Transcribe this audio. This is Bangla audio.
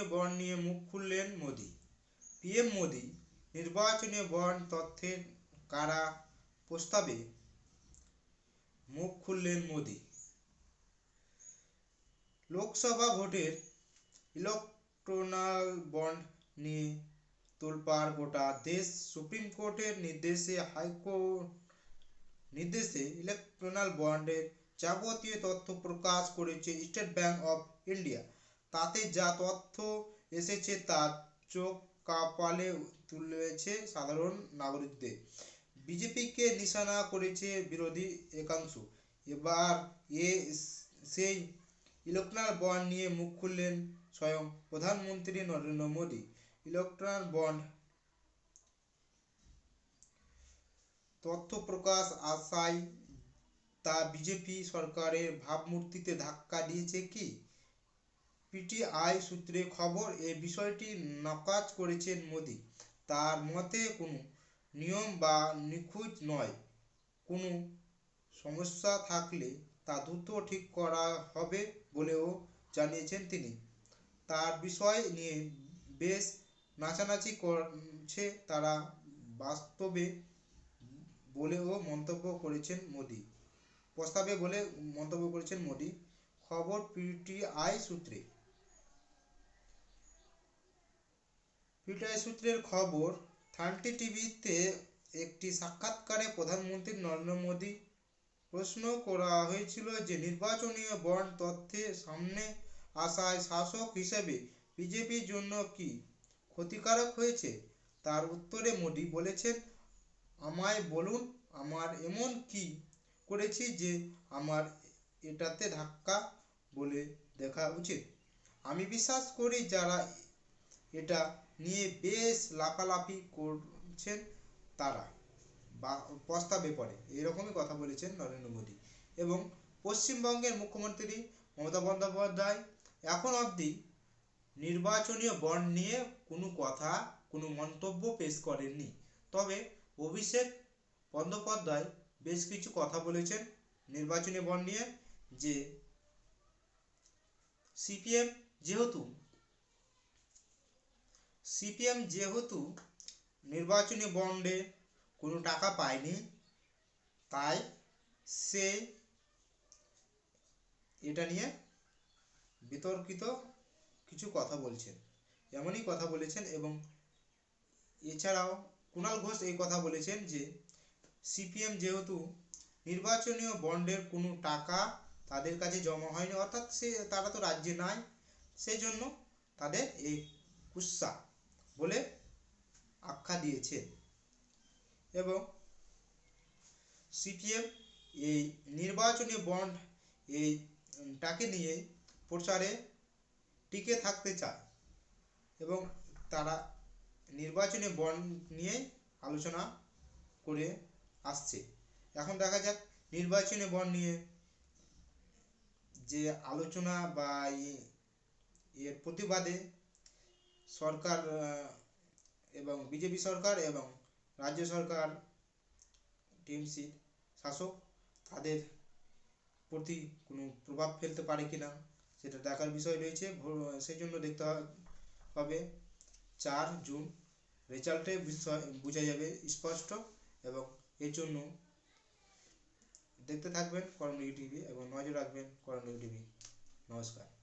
নির্বাচনীয় বন্ড নিয়ে মুখ খুললেন মোদি। পিএম মোদি নির্বাচনীয় বন্ড তথ্যের কারা প্রস্তাবে? মুখ খুললেন মোদি। লোকসভা ভোটের ইলেকট্রনাল বন্ড নিয়ে তোলপাড় গোটা দেশ। সুপ্রিম কোর্টের নির্দেশে হাইকোর্ট নির্দেশে ইলেকট্রনাল বন্ডের যাবতীয় তথ্য প্রকাশ করেছে স্টেট ব্যাংক অফ ইন্ডিয়া। তাতে যা তথ্য এসেছে তার চোখ কাপালে তুলেছে সাধারণ নাগরিকদের। বিজেপিকে নিশানা করেছে বিরোধী একাংশ। এবার এ সেই ইলেকট্রাল বন্ড নিয়ে মুখ খুললেন স্বয়ং প্রধানমন্ত্রী নরেন্দ্র মোদী। ইলেকট্রাল বন্ড তথ্য প্রকাশ আশায় তা বিজেপি সরকারের ভাবমূর্তিতে ধাক্কা দিয়েছে কি? পিটিআই সূত্রে খবর, এ বিষয়টি নাকচ করেছেন মোদি। তার মতে, কোনো নিয়ম বা নিখুঁত নয়। কোনো সমস্যা থাকলে তা দ্রুত ঠিক করা হবে বলেও জানিয়েছেন তিনি। তার বিষয় নিয়ে বেশ নাচানাচি করছে তারা বাস্তবে বলেও মন্তব্য করেছেন মোদি। প্রস্তাবে বলে মন্তব্য করেছেন মোদি। খবর পিটিআই সূত্রে। পিটিআই সূত্রের খবর, থার্টি টিভিতে একটি সাক্ষাৎকারে প্রধানমন্ত্রী নরেন্দ্র মোদী প্রশ্ন করা হয়েছিল যে নির্বাচনীয় বন্ড তথ্যে সামনে আসায় শাসক হিসেবে বিজেপির জন্য কি ক্ষতিকারক হয়েছে? তার উত্তরে মোদী বলেছেন, আমায় বলুন, আমার এমন কি করেছি যে আমার এটাতে ধাক্কা বলে দেখা উচিত। আমি বিশ্বাস করি যারা এটা নিয়ে বেশ লাফালাফি করছেন তারা বা প্রস্তাবে পড়ে। এরকমই কথা বলেছেন নরেন্দ্র মোদী। এবং পশ্চিমবঙ্গের মুখ্যমন্ত্রী মমতা বন্দ্যোপাধ্যায় এখন অবধি নির্বাচনীয় বন্ড নিয়ে কোনো কথা, কোনো মন্তব্য পেশ করেননি। তবে অভিষেক বন্দ্যোপাধ্যায় বেশ কিছু কথা বলেছেন নির্বাচনী বন্ড নিয়ে যে সিপিএম যেহেতু সিপিএম যেহেতু নির্বাচনী বন্ডে কোনো টাকা পায়নি, তাই সে এটা নিয়ে বিতর্কিত কিছু কথা বলছেন। এমনই কথা বলেছেন এবং এছাড়াও কুণাল ঘোষ এই কথা বলেছেন যে সিপিএম যেহেতু নির্বাচনীয় বন্ডের কোনো টাকা তাদের কাছে জমা হয়নি, অর্থাৎ সে, তারা তো রাজ্যে নাই, সেই জন্য তাদের এই কুৎসা বলে আখ্যা দিয়েছে। এবং সিপিএম এই নির্বাচনী বন্ড এই টাকে নিয়ে প্রচারে টিকে থাকতে চায় এবং তারা নির্বাচনী বন্ড নিয়ে আলোচনা করে আসছে। এখন দেখা যাক নির্বাচনী বন্ড নিয়ে যে আলোচনা বা এর প্রতিবাদে সরকার এবং বিজেপি সরকার এবং রাজ্য সরকার, টিএমসি শাসক, তাদের প্রতি কোনো প্রভাব ফেলতে পারে কি না সেটা দেখার বিষয় রয়েছে। সেই জন্য দেখতে হবে চার জুন। রেজাল্টে বিষয়, বোঝা যাবে স্পষ্ট এবং এর জন্য দেখতে থাকবেন করণীয় টিভি এবং নজর রাখবেন করণীয় টিভি। নমস্কার।